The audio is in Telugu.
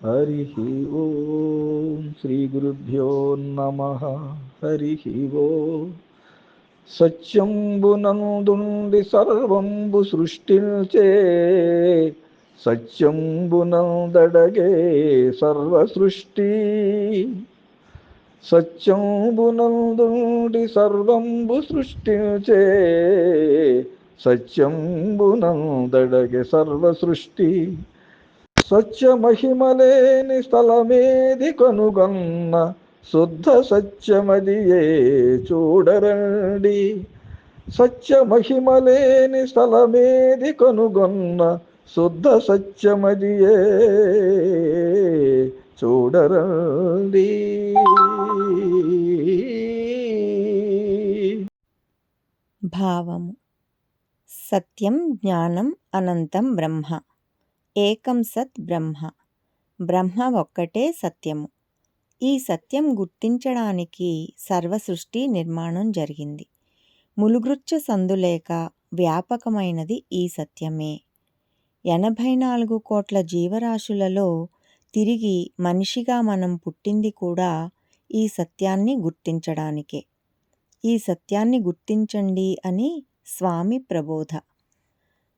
హరి ఓం శ్రీ గురుభ్యో నమ హరి ఓ. సత్యంబునందుండి సర్వంబు సృష్టించే సత్యంబునందడగే సర్వ సృష్టి సత్యంబునందుండి సర్వంబు సృష్టించే సత్యంబునందడగే సర్వ సృష్టి సత్య మహిమలేని స్థలమేది కనుగొన్న శుద్ధ సత్యమదియే చూడరండి. సత్య మహిమలేని స్థలమేది కనుగొన్న శుద్ధ సత్యమదియే చూడరండి. భావము. సత్యం జ్ఞానం అనంతం బ్రహ్మ. ఏకం సత్ బ్రహ్మ. బ్రహ్మ ఒక్కటే సత్యము. ఈ సత్యం గుర్తించడానికి సర్వసృష్టి నిర్మాణం జరిగింది. ములుగృచ్చ సందులేక వ్యాపకమైనది ఈ సత్యమే. ఎనభై నాలుగు కోట్ల జీవరాశులలో తిరిగి మనిషిగా మనం పుట్టింది కూడా ఈ సత్యాన్ని గుర్తించడానికే. ఈ సత్యాన్ని గుర్తించండి అని స్వామి ప్రబోధ.